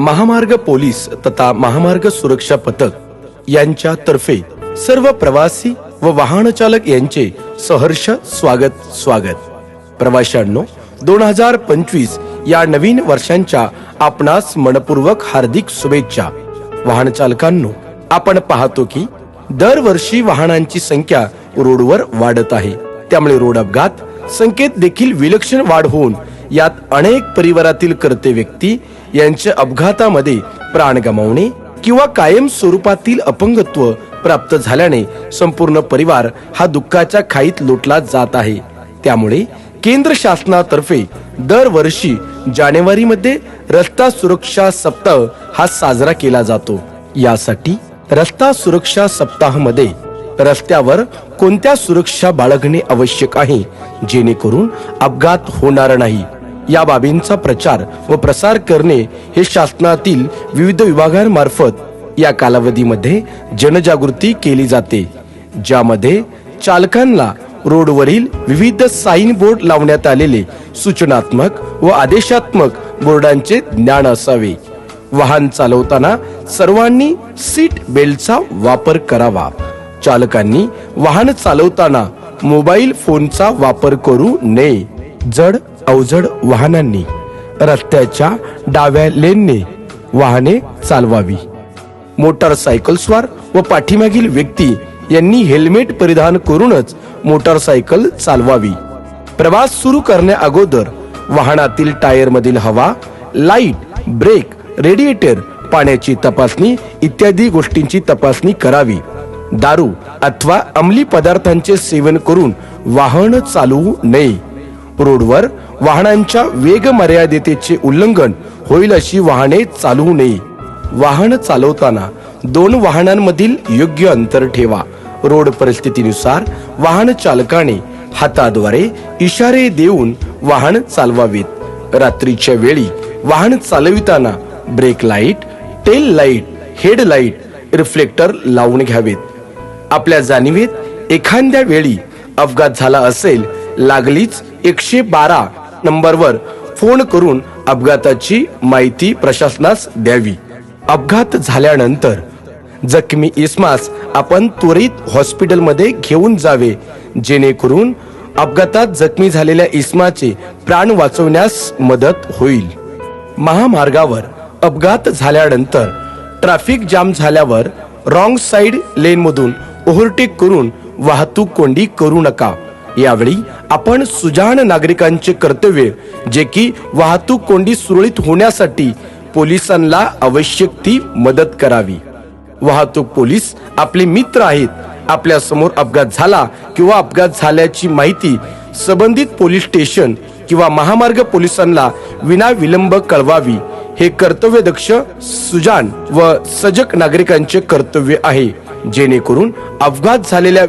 महामार्ग पोलीस तथा महामार्ग सुरक्षा पथक यांच्या तर्फे सर्व प्रवासी व वाहन चालक यांचे सहर्ष स्वागत स्वागत. प्रवाशांनो दोन हजार पंचवीस या नवीन वर्षांच्या आपणास मनपूर्वक हार्दिक शुभेच्छा. वाहन चालकांनो आपण पाहतो की दरवर्षी वाहनांची संख्या रोडवर वाढत आहे. त्यामुळे रोड अपघात संकेत देखील विलक्षण वाढ होऊन यात अनेक परिवारातील कर्ते व्यक्ती यांच्या अपघातामध्ये प्राण गमावणे किंवा कायम स्वरूपातील अपंगत्व प्राप्त झाल्याने संपूर्ण परिवार हा दुःखाच्या खाईत लोटला जात आहे. त्यामुळे केंद्र शासनातर्फे दरवर्षी जानेवारीमध्ये रस्ता सुरक्षा सप्ताह हा साजरा केला जातो. यासाठी रस्ता सुरक्षा सप्ताहामध्ये रस्त्यावर कोणत्या सुरक्षा बाळगणे आवश्यक आहे? जेणेकरून अपघात होणार नाही. या बाबींचा प्रचार व प्रसार करणे हे शासनातील विविध विभागांमार्फत या कालावधीमध्ये जनजागृती केली जाते. ज्यामध्ये चालकांना रोडवरील विविध साईन बोर्ड लावण्यात आलेले सूचनात्मक व आदेशात्मक बोर्डांचे ज्ञान असावे. वाहन चालवताना सर्वांनी सीट बेल्टचा वापर करावा. चालकांनी वाहन चालवताना मोबाईल फोनचा वापर करू नये. जड अवजड वाहनांनी रस्त्याच्या डाव्या लेनने वाहने चालवावी. मोटारसायकलस्वार व पाठीमागील व्यक्ती यांनी हेल्मेट परिधान करूनच मोटारसायकल चालवावी. प्रवास सुरू करण्या अगोदर वाहनातील टायरमधील हवा लाइट ब्रेक रेडिएटर पाण्याची तपासणी इत्यादी गोष्टींची तपासणी करावी. दारू अथवा अंमली पदार्थांचे सेवन करून वाहन चालवू नये. रोडवर वाहनांच्या वेग मर्यादेचे उल्लंघन होईल अशी वाहने चालवू नये. वाहन चालवताना दोन वाहनांमधील योग्य अंतर ठेवा. रोड परिस्थितीनुसार वाहन चालकाने हाताद्वारे इशारे देऊन वाहन चालवावेत. रात्रीच्या वेळी वाहन चालविताना brake light tail light head light reflector लावून घ्यावेत. आपल्या जाणीवेत एखाद्या वेळी अपघात झाला असेल लागलीच एकशे बारा नंबरवर फोन करून अपघाताची माहिती प्रशासनास द्यावी. अपघात झाल्यानंतर जखमी इस्मास आपण त्वरित हॉस्पिटलमध्ये घेऊन जावे जेणेकरून अपघातात जखमी झालेल्या इस्माचे प्राण वाचवण्यास मदत होईल. महामार्गावर अपघात झाल्यानंतर ट्रॅफिक जाम झाल्यावर रॉंग साईड लेनमधून ओव्हरटेक करून वाहतूक कोंडी करू नका. यावेळी आपण सुजाण नागरिकांचे कर्तव्य जे की वाहतूक कोंडी सुरळीत होण्यासाठी पोलिसांना आवश्यक ती मदत करावी. वाहतूक पोलीस आपले मित्र आहेत. आपल्यासमोर अपघात झाला किंवा अपघात झाल्याची माहिती संबंधित पोलीस स्टेशन किंवा महामार्ग पोलिसांना विना विलंब कळवावी. हे कर्तव्य दक्ष सुजान व सजग नागरिकांचे कर्तव्य आहे. जेणेकरून अपघात झालेल्या